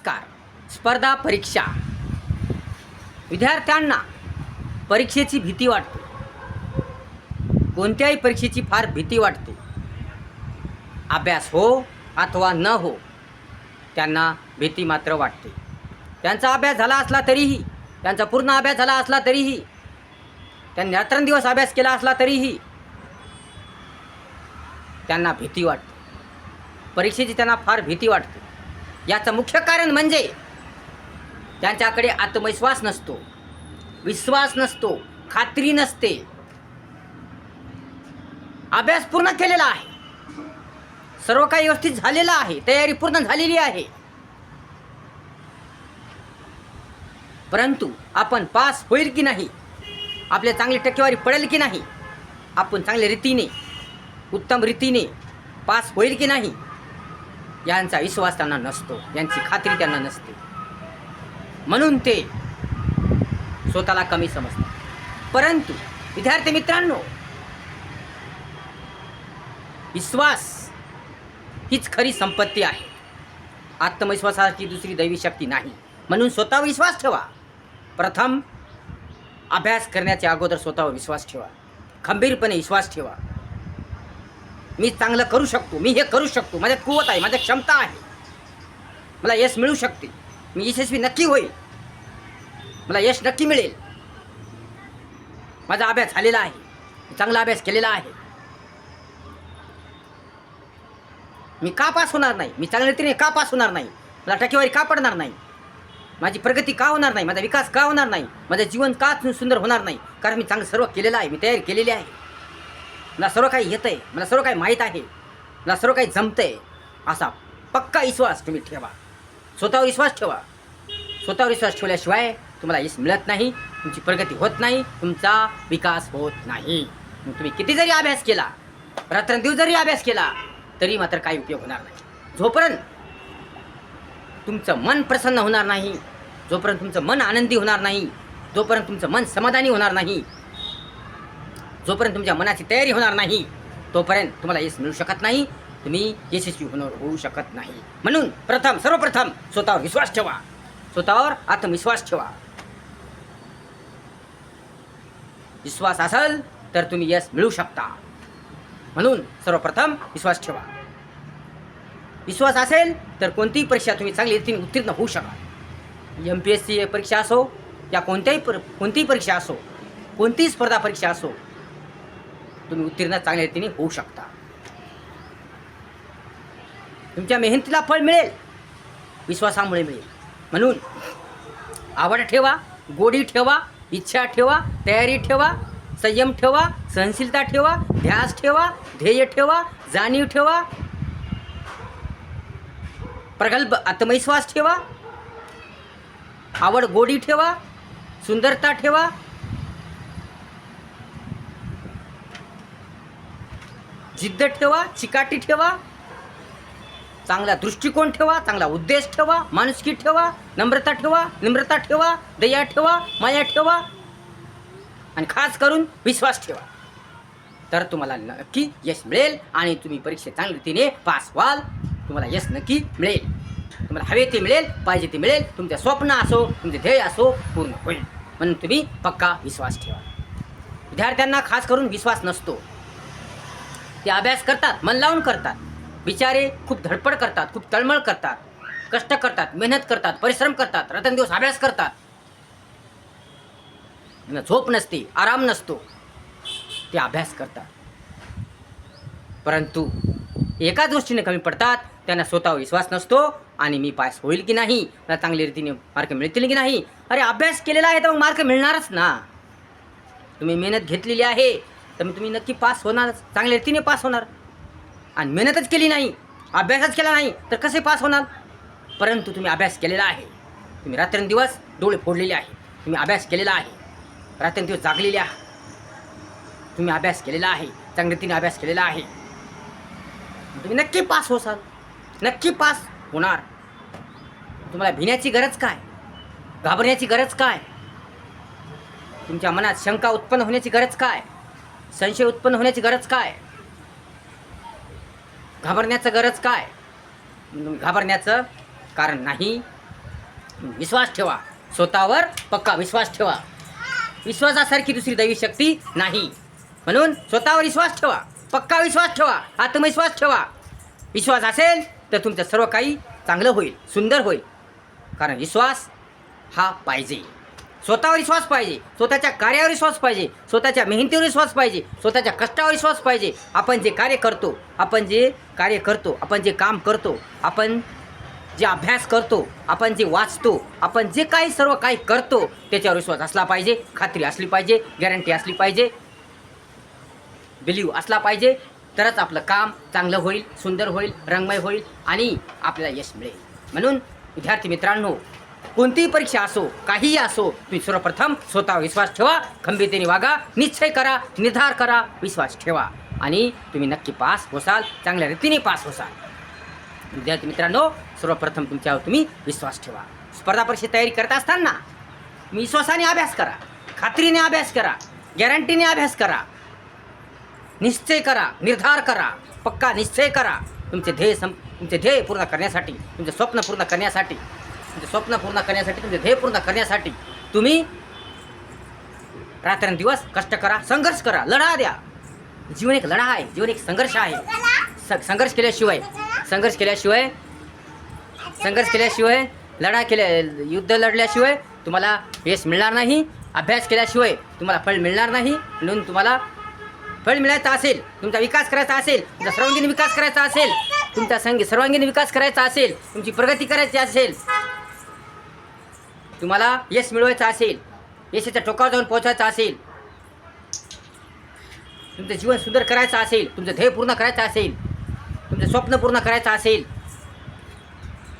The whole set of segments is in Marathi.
नमस्कार. स्पर्धा परीक्षा. विद्यार्थ्यांना परीक्षेची भीती वाटते. कोणत्याही परीक्षेची फार भीती वाटते. अभ्यास हो अथवा न हो त्यांना भीती मात्र वाटते. त्यांचा अभ्यास झाला असला तरीही त्यांचा पूर्ण अभ्यास झाला असला तरीही त्यांनी रात्रंदिवस अभ्यास केला असला तरीही त्यांना भीती वाटते. परीक्षेची त्यांना फार भीती वाटते. याचं मुख्य कारण म्हणजे त्यांच्याकडे आत्मविश्वास नसतो. विश्वास नसतो. खात्री नसते. अभ्यास पूर्ण केलेला आहे. सर्व काही व्यवस्थित झालेलं आहे. तयारी पूर्ण झालेली आहे. परंतु आपण पास होईल की नाही? आपल्या चांगली टक्केवारी पडेल की नाही? आपण चांगल्या रीतीने उत्तम रीतीने पास होईल की नाही? यांचा विश्वास त्यांना नसतो. यांची खात्री त्यांना नसते. म्हणून ते स्वतःला कमी समजतात. परंतु विद्यार्थी मित्रांनो विश्वास हीच खरी संपत्ती आहे. आत्मविश्वासाची दुसरी दैवी शक्ती नाही. म्हणून स्वतःवर विश्वास ठेवा. प्रथम अभ्यास करण्याच्या अगोदर स्वतःवर विश्वास ठेवा. खंबीरपणे विश्वास ठेवा. मी चांगलं करू शकतो मी हे करू शकतो. माझ्यात कुवत आहे माझ्या क्षमता आहे. मला यश मिळू शकते. मी यशस्वी नक्की होईल. मला यश नक्की मिळेल. माझा अभ्यास झालेला आहे. चांगला अभ्यास केलेला आहे. मी का पास होणार नाही? मी चांगल्या रीतीने का पास होणार नाही? मला टक्केवारी का पडणार नाही? माझी प्रगती का होणार नाही? माझा विकास का होणार नाही? माझं जीवन का सुंदर होणार नाही? कारण मी चांगलं सर्व केलेलं आहे. मी तयारी केलेली आहे. मला सर्व काही येतं आहे मला सर्व काही माहीत आहे. मला सर्व काही जमतं आहे असा पक्का विश्वास तुम्ही ठेवा. स्वतःवर विश्वास ठेवा. स्वतःवर विश्वास ठेवल्याशिवाय तुम्हाला यश मिळत नाही. तुमची प्रगती होत नाही. तुमचा विकास होत नाही. मग तुम्ही किती जरी अभ्यास केला रात्रंदिवस जरी अभ्यास केला तरी मात्र काही उपयोग होणार नाही. जोपर्यंत तुमचं मन प्रसन्न होणार नाही जोपर्यंत तुमचं मन आनंदी होणार नाही जोपर्यंत तुमचं मन समाधानी होणार नाही जोपर्यंत तुमच्या मनाची तयारी होणार नाही तोपर्यंत तुम्हाला यश मिळू शकत नाही. तुम्ही यशस्वी होणार होऊ शकत नाही. म्हणून प्रथम सर्वप्रथम स्वतःवर विश्वास ठेवा. स्वतःवर आत्मविश्वास ठेवा. विश्वास असेल तर तुम्ही यश मिळू शकता. म्हणून सर्वप्रथम विश्वास ठेवा. विश्वास असेल तर कोणतीही परीक्षा तुम्ही चांगली रीतीने उत्तीर्ण होऊ शकाल एम पी एस सी परीक्षा असो या कोणत्याही पर कोणतीही परीक्षा असो कोणतीही स्पर्धा परीक्षा असो तुम्ही उत्तीर्ण चांगल्या रीतीने होऊ शकता. तुमच्या मेहनतीला फळ मिळेल विश्वासामुळे मिळेल. म्हणून आवड ठेवा गोडी ठेवा इच्छा ठेवा तयारी ठेवा संयम ठेवा सहनशीलता ठेवा ध्यास ठेवा ध्येय ठेवा जाणीव ठेवा प्रगल्भ आत्मविश्वास ठेवा आवड गोडी ठेवा सुंदरता ठेवा जिद्द ठेवा चिकाटी ठेवा चांगला दृष्टिकोन ठेवा चांगला उद्देश ठेवा माणुसकी ठेवा नम्रता ठेवा निम्रता ठेवा दया ठेवा माया ठेवा आणि खास करून विश्वास ठेवा. तर तुम्हाला नक्की यश मिळेल आणि तुम्ही परीक्षेत चांगल्या रीतीने पास व्हाल. तुम्हाला यश नक्की मिळेल. तुम्हाला हवे ते मिळेल पाहिजे ते मिळेल तुमचं स्वप्न असो तुमचे ध्येय असो पूर्ण होईल. म्हणून तुम्ही पक्का विश्वास ठेवा. विद्यार्थ्यांना खास करून विश्वास नसतो. ते अभ्यास करतात मन लावून करतात. बिचारे खूप धडपड करतात खूप तळमळ करतात कष्ट करतात मेहनत करतात परिश्रम करतात रात्रंदिवस अभ्यास करतात. झोप नसते आराम नसतो. ते अभ्यास करतात. परंतु एका दृष्टीने कमी पडतात त्यांना स्वतःवर विश्वास नसतो आणि मी पास होईल की नाही मला चांगल्या रीतीने मार्क मिळतील की नाही? अरे अभ्यास केलेला आहे तर मग मार्क मिळणारच ना. तुम्ही मेहनत घेतलेली आहे तर मग तुम्ही नक्की पास होणारच चांगल्या रीतीने पास होणार. आणि मेहनतच केली नाही अभ्यासच केला नाही तर कसे पास होणार? परंतु तुम्ही अभ्यास केलेला आहे. तुम्ही रात्रंदिवस डोळे फोडलेले आहे. तुम्ही अभ्यास केलेला आहे. रात्रंदिवस जागलेले आहे तुम्ही अभ्यास केलेला आहे. चांगल्या रीतीने अभ्यास केलेला आहे. तुम्ही नक्की पास होसाल. नक्की पास होणार. तुम्हाला भिण्याची गरज काय? घाबरण्याची गरज काय? तुमच्या मनात शंका उत्पन्न होण्याची गरज काय? संशय उत्पन्न होण्याची गरज काय? घाबरण्याचं गरज काय? घाबरण्याचं कारण नाही. विश्वास ठेवा. स्वतःवर पक्का विश्वास ठेवा. विश्वासासारखी दुसरी दैवी शक्ती नाही. म्हणून स्वतःवर विश्वास ठेवा. पक्का विश्वास ठेवा. आत्मविश्वास ठेवा. विश्वास असेल तर तुमचं सर्व काही चांगलं होईल सुंदर होईल. कारण विश्वास हा पाहिजे. स्वतःवर विश्वास पाहिजे. स्वतःच्या कार्यावर विश्वास पाहिजे. स्वतःच्या मेहनतीवर विश्वास पाहिजे. स्वतःच्या कष्टावर विश्वास पाहिजे. आपण जे कार्य करतो आपण जे कार्य करतो आपण जे काम करतो आपण जे अभ्यास करतो आपण जे वाचतो आपण जे काही सर्व काही करतो त्याच्यावर विश्वास असला पाहिजे खात्री असली पाहिजे गॅरंटी असली पाहिजे बिलीव असला पाहिजे तरच आपलं काम चांगलं होईल सुंदर होईल रंगमय होईल आणि आपल्याला यश मिळेल. म्हणून विद्यार्थी मित्रांनो कोणतीही परीक्षा असो काहीही असो तुम्ही सर्वप्रथम स्वतः विश्वास ठेवा खंबीरतेने वागा निश्चय करा निर्धार करा विश्वास ठेवा. आणि तुम्ही नक्की पास होसाल चांगल्या रीतीने पास होसाल. विद्यार्थी मित्रांनो सर्वप्रथम तुमच्यावर तुम्ही विश्वास ठेवा. स्पर्धा परीक्षा तयारी करत असताना विश्वासाने अभ्यास करा खात्रीने अभ्यास करा गॅरंटीने अभ्यास करा. निश्चय करा निर्धार करा पक्का निश्चय करा. तुमचे ध्येय सं तुमचे ध्येय पूर्ण करण्यासाठी तुमचे स्वप्न पूर्ण करण्यासाठी तुमचे स्वप्न पूर्ण करण्यासाठी तुमचे ध्येय पूर्ण करण्यासाठी तुम्ही रात्रंदिवस कष्ट करा संघर्ष करा लढा द्या. जीवन एक लढा आहे जीवन एक संघर्ष आहे. संघर्ष केल्याशिवाय संघर्ष केल्याशिवाय संघर्ष केल्याशिवाय लढा केल्या युद्ध लढल्याशिवाय तुम्हाला यश मिळणार नाही. अभ्यास केल्याशिवाय तुम्हाला फळ मिळणार नाही. म्हणून तुम्हाला फळ मिळायचा असेल तुमचा विकास करायचा असेल तुमचा सर्वांगीण विकास करायचा असेल तुमचा संगी सर्वांगीण विकास करायचा असेल तुमची प्रगती करायची असेल तुम्हाला यश मिळवायचं असेल यशाच्या टोकावर जाऊन पोहोचायचं असेल तुमचं जीवन सुंदर करायचं असेल तुमचं ध्येय पूर्ण करायचं असेल तुमचं स्वप्न पूर्ण करायचं असेल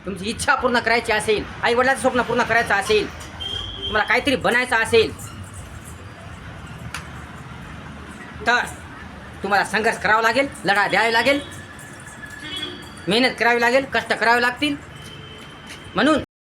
तुमची इच्छा पूर्ण करायची असेल आई वडिलाचं स्वप्न पूर्ण करायचं असेल तुम्हाला काहीतरी बनायचं असेल तर तुम्हाला संघर्ष करावा लागेल लढा द्यावा लागेल मेहनत करावी लागेल कष्ट करावे लागतील. म्हणून